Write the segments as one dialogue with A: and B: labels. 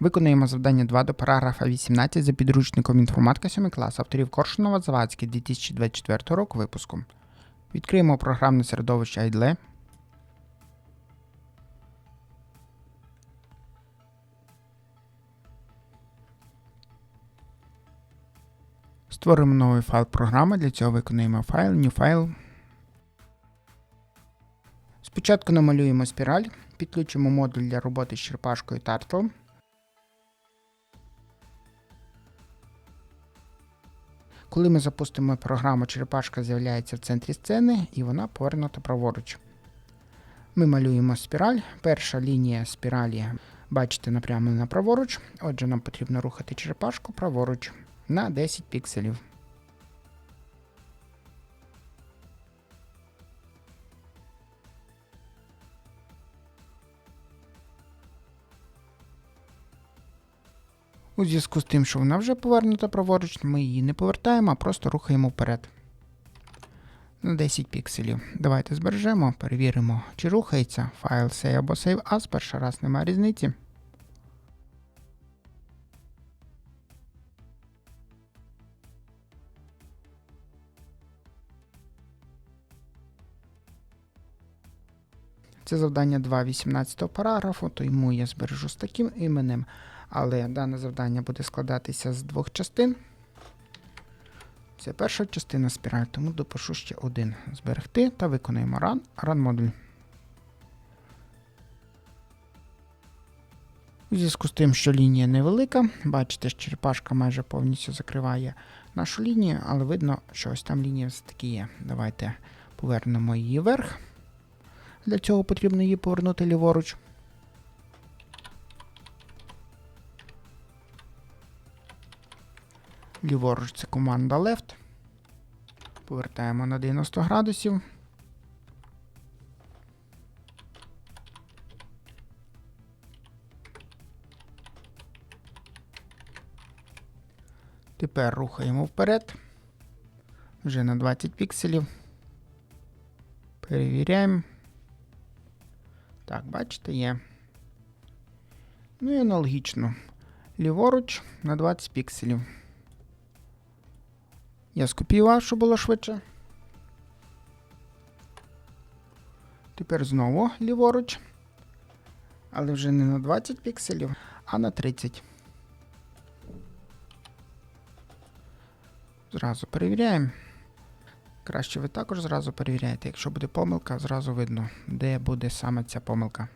A: Виконуємо завдання 2 до параграфа 18 за підручником інформатика 7 клас авторів Коршунова Завадський 2024 року випуску. Відкриємо програмне середовище IDLE. Створимо новий файл програми. Для цього виконуємо файл, new file. Спочатку намалюємо спіраль, підключимо модуль для роботи з черпашкою Turtle. Коли ми запустимо програму, черепашка з'являється в центрі сцени і вона повернута праворуч. Ми малюємо спіраль. Перша лінія спіралі, бачите, напрямлена праворуч. Отже, нам потрібно рухати черепашку праворуч на 10 пікселів. У зв'язку з тим, що вона вже повернута праворуч, ми її не повертаємо, а просто рухаємо вперед. На 10 пікселів. Давайте збережемо, перевіримо, чи рухається файл save або save as. Перший раз немає різниці. Це завдання 2.18 параграфу, тому я збережу з таким іменем. Але дане завдання буде складатися з двох частин. Це перша частина спіраль, тому допишу ще один. Зберегти та виконуємо run, run модуль. У зв'язку з тим, що лінія невелика, бачите, що черепашка майже повністю закриває нашу лінію, але видно, що ось там лінія все-таки є. Давайте повернемо її вверх. Для цього потрібно її повернути ліворуч. Ліворуч це команда Left. Повертаємо на 90 градусів. Тепер рухаємо вперед. Вже на 20 пікселів. Перевіряємо. Так, бачите, є. Ну і аналогічно. Ліворуч на 20 пікселів. Я скопіював, щоб було швидше. Тепер знову ліворуч. Але вже не на 20 пікселів, а на 30. Зразу перевіряємо. Краще ви також зразу перевіряєте. Якщо буде помилка, зразу видно, де буде саме ця помилка.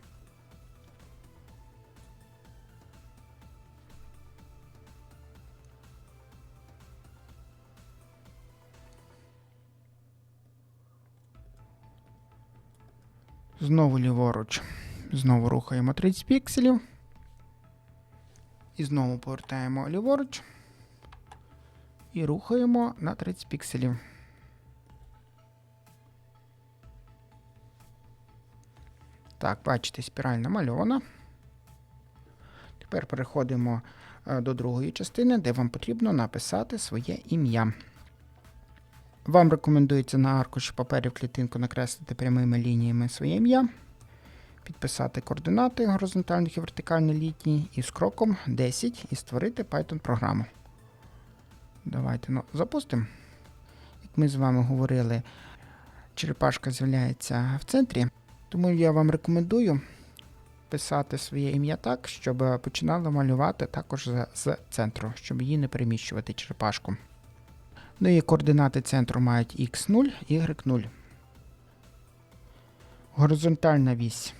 A: Знову ліворуч. Знову рухаємо 30 пікселів. І знову повертаємо ліворуч. І рухаємо на 30 пікселів. Так, бачите, спіраль намальована. Тепер переходимо е, до другої частини, де вам потрібно написати своє ім'я. Вам рекомендується на аркуші паперів клітинку накреслити прямими лініями своє ім'я, підписати координати горизонтальних і вертикальних ліній і з кроком 10 і створити Python-програму. Давайте ну, запустимо. Як ми з вами говорили, черепашка з'являється в центрі, тому я вам рекомендую писати своє ім'я так, щоб починало малювати також з центру, щоб її не переміщувати черепашку. Ну і координати центру мають x0, y0. Горизонтальна вісь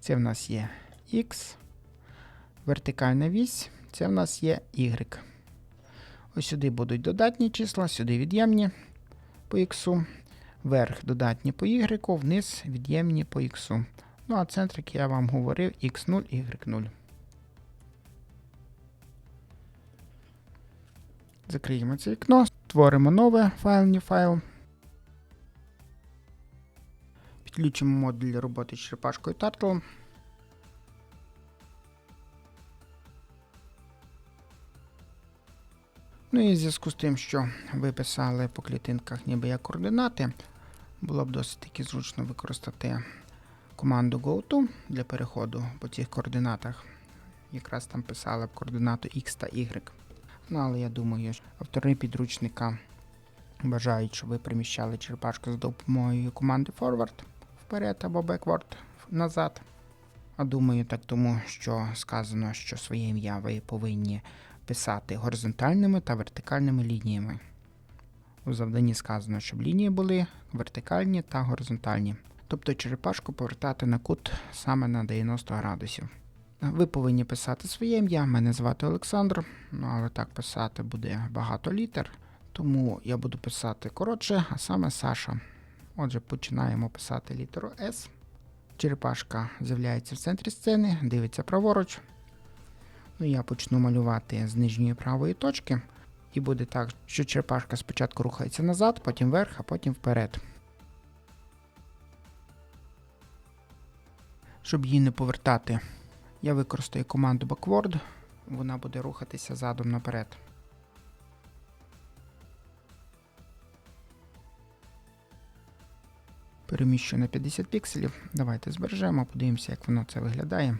A: це в нас є x. Вертикальна вісь це в нас є y. Ось сюди будуть додатні числа, сюди від'ємні по x. Вверх додатні по y, вниз від'ємні по x. Ну а центр, як я вам говорив, x0, y0. Закриємо це вікно, створимо нове файл, new файл. Підключимо модуль роботи з черепашкою Turtle. Ну і в зв'язку з тим, що ви писали по клітинках ніби як координати, було б досить таки зручно використати команду GoTo для переходу по цих координатах. якраз там писали б координату X та Y. Ну, але я думаю, що автори підручника бажають, щоб ви переміщали черепашку за допомогою команди forward вперед або backward назад. А думаю, так тому, що сказано, що своє ім'я ви повинні писати горизонтальними та вертикальними лініями. У завданні сказано, щоб лінії були вертикальні та горизонтальні. Тобто черепашку повертати на кут саме на 90 градусів. Ви повинні писати своє ім'я. Мене звати Олександр, ну але так писати буде багато літер, тому я буду писати коротше, а саме Саша. Отже, починаємо писати літеру С. Черепашка з'являється в центрі сцени, дивиться праворуч. Ну, я почну малювати з нижньої правої точки. І буде так, що черепашка спочатку рухається назад, потім вверх, а потім вперед. Щоб її не повертати, я використаю команду backward. Вона буде рухатися задом наперед. Переміщу на 50 пікселів. Давайте збережемо, подивимося, як воно це виглядає.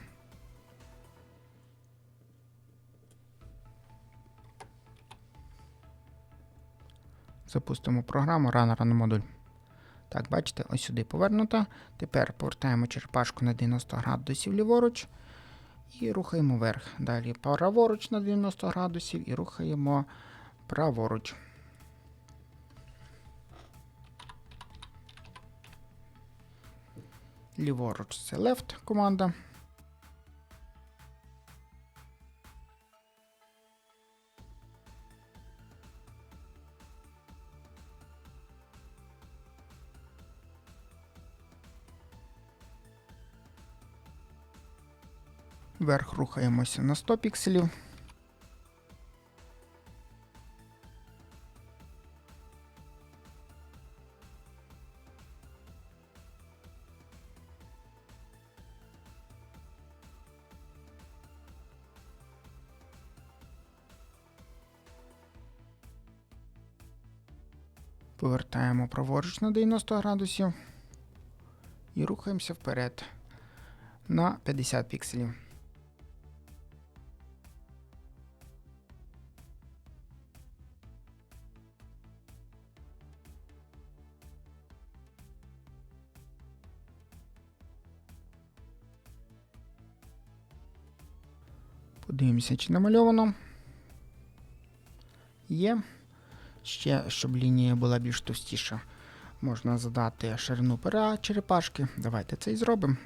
A: Запустимо програму Runner на модуль. Так, бачите, ось сюди повернута. Тепер повертаємо черепашку на 90 градусів ліворуч і рухаємо вверх. Далі праворуч на 90 градусів і рухаємо праворуч. Ліворуч це left команда. Вверх рухаємося на 100 пікселів. Повертаємо праворуч на 90 градусів і рухаємося вперед на 50 пікселів. Подивимося, чи намальовано. Є. Ще, щоб лінія була більш товстіша, можна задати ширину пера черепашки. Давайте це і зробимо.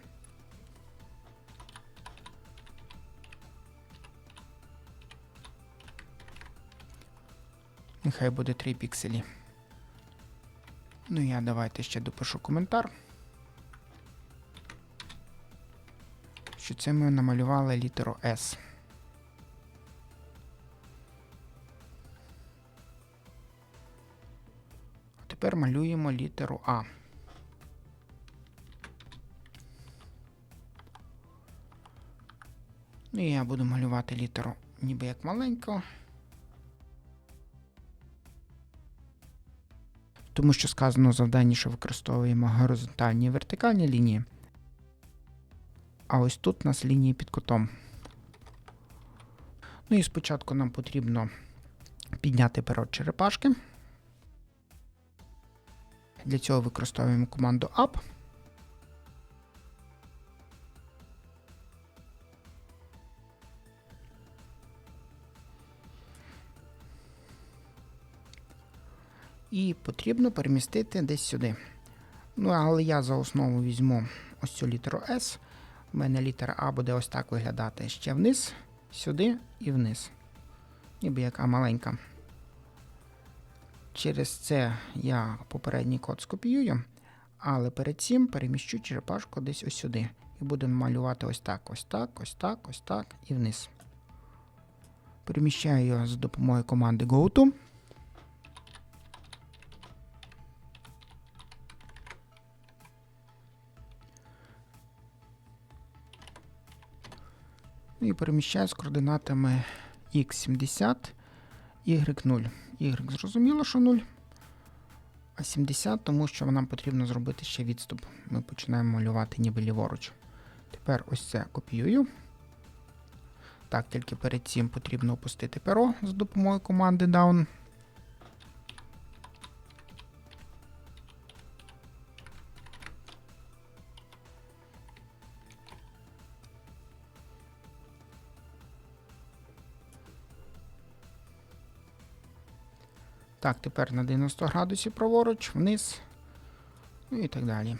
A: Нехай буде 3 пікселі. Ну я давайте ще допишу коментар. Що це ми намалювали літеру S. Тепер малюємо літеру А. Ну і я буду малювати літеру ніби як маленьку. Тому що сказано в завданні, що використовуємо горизонтальні і вертикальні лінії. А ось тут у нас лінії під кутом. Ну і спочатку нам потрібно підняти перо черепашки. Для цього використовуємо команду up. І потрібно перемістити десь сюди. Ну, але я за основу візьму ось цю літеру S. У мене літера А буде ось так виглядати ще вниз, сюди і вниз. Ніби яка маленька. Через це я попередній код скопіюю, але перед цим переміщу черепашку десь ось сюди. І будемо малювати ось так, ось так, ось так, ось так і вниз. Переміщаю його з допомогою команди GoTo. Ну і переміщаю з координатами x70, y0. Y зрозуміло, що 0. А 70, тому що нам потрібно зробити ще відступ. Ми починаємо малювати ніби ліворуч. Тепер ось це копіюю. Так, тільки перед цим потрібно опустити перо з допомогою команди Down. Так, тепер на 90 градусів праворуч, вниз. Ну і так далі.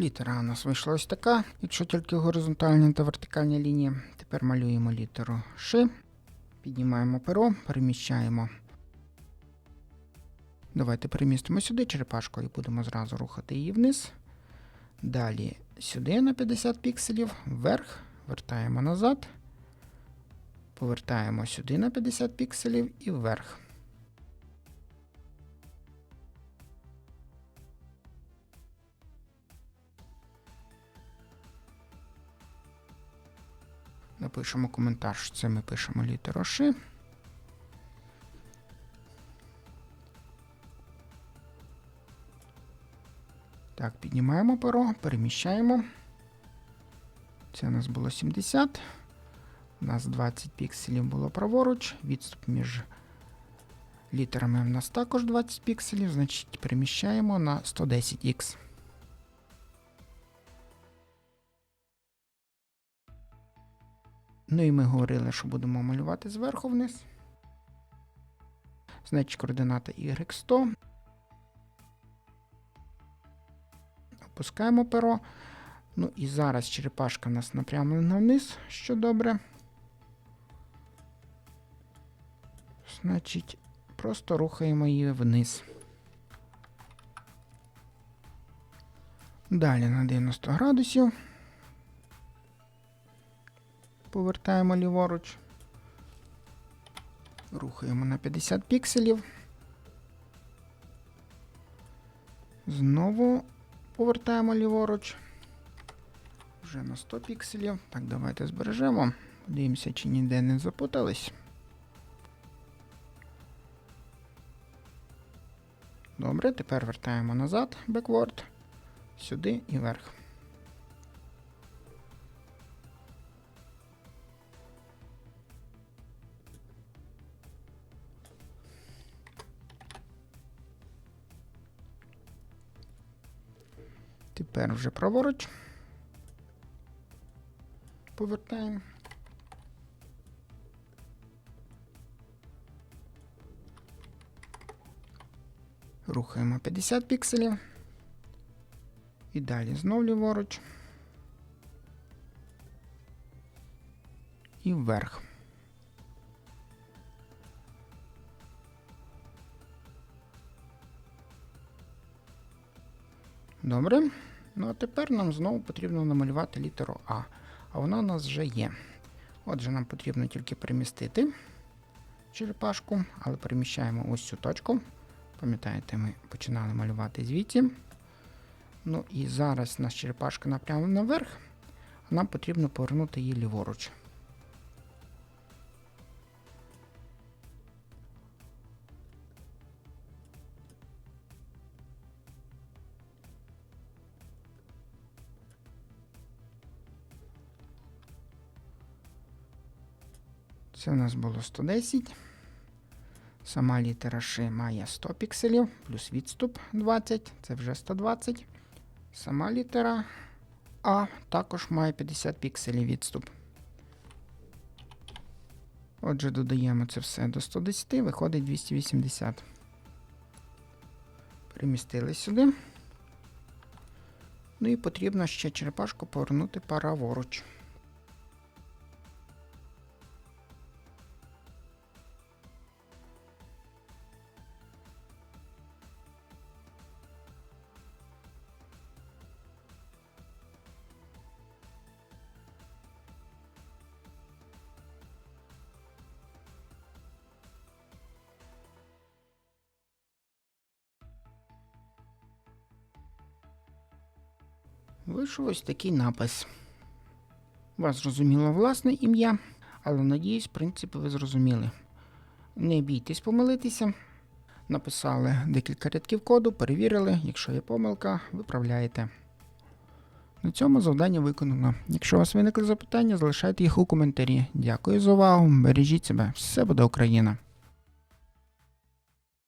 A: Літера у нас вийшла ось така. Якщо тільки горизонтальні та вертикальні лінії, тепер малюємо літеру Ш. Піднімаємо перо, переміщаємо. Давайте перемістимо сюди черепашку і будемо зразу рухати її вниз. Далі сюди на 50 пікселів, вверх, вертаємо назад. Повертаємо сюди на 50 пікселів і вверх. Напишемо коментар, що це ми пишемо літеру Ш. Так, піднімаємо перо, переміщаємо. Це у нас було 70. У нас 20 пікселів було праворуч. Відступ між літерами у нас також 20 пікселів, значить переміщаємо на 110х. Ну і ми говорили, що будемо малювати зверху вниз. Значить, координата y100. Опускаємо перо. Ну і зараз черепашка у нас напрямлена вниз, що добре. Значить, просто рухаємо її вниз. Далі на 90 градусів. Повертаємо ліворуч. Рухаємо на 50 пікселів. Знову повертаємо ліворуч. Вже на 100 пікселів. Так, давайте збережемо. Подивимося, чи ніде не запутались. Добре, тепер вертаємо назад, бекворд, сюди і вверх. Тепер вже праворуч. Повертаємо. Рухаємо 50 пікселів. І далі знов ліворуч. І вверх. Добре. Ну а тепер нам знову потрібно намалювати літеру А. А вона у нас вже є. Отже, нам потрібно тільки перемістити черепашку, але переміщаємо ось цю точку. Пам'ятаєте, ми починали малювати звідси. Ну і зараз у нас черепашка напрямлена наверх, а нам потрібно повернути її ліворуч. Це у нас було 110. Сама літера Ш має 100 пікселів, плюс відступ 20, це вже 120. Сама літера а також має 50 пікселів відступ. Отже, додаємо це все до 110, виходить 280. Перемістили сюди. Ну і потрібно ще черепашку повернути праворуч. Вийшов ось такий напис. Вас зрозуміло власне ім'я, але надіюсь, в принципі, ви зрозуміли. Не бійтесь помилитися. Написали декілька рядків коду, перевірили, якщо є помилка, виправляєте. На цьому завдання виконано. Якщо у вас виникли запитання, залишайте їх у коментарі. Дякую за увагу, бережіть себе, все буде Україна!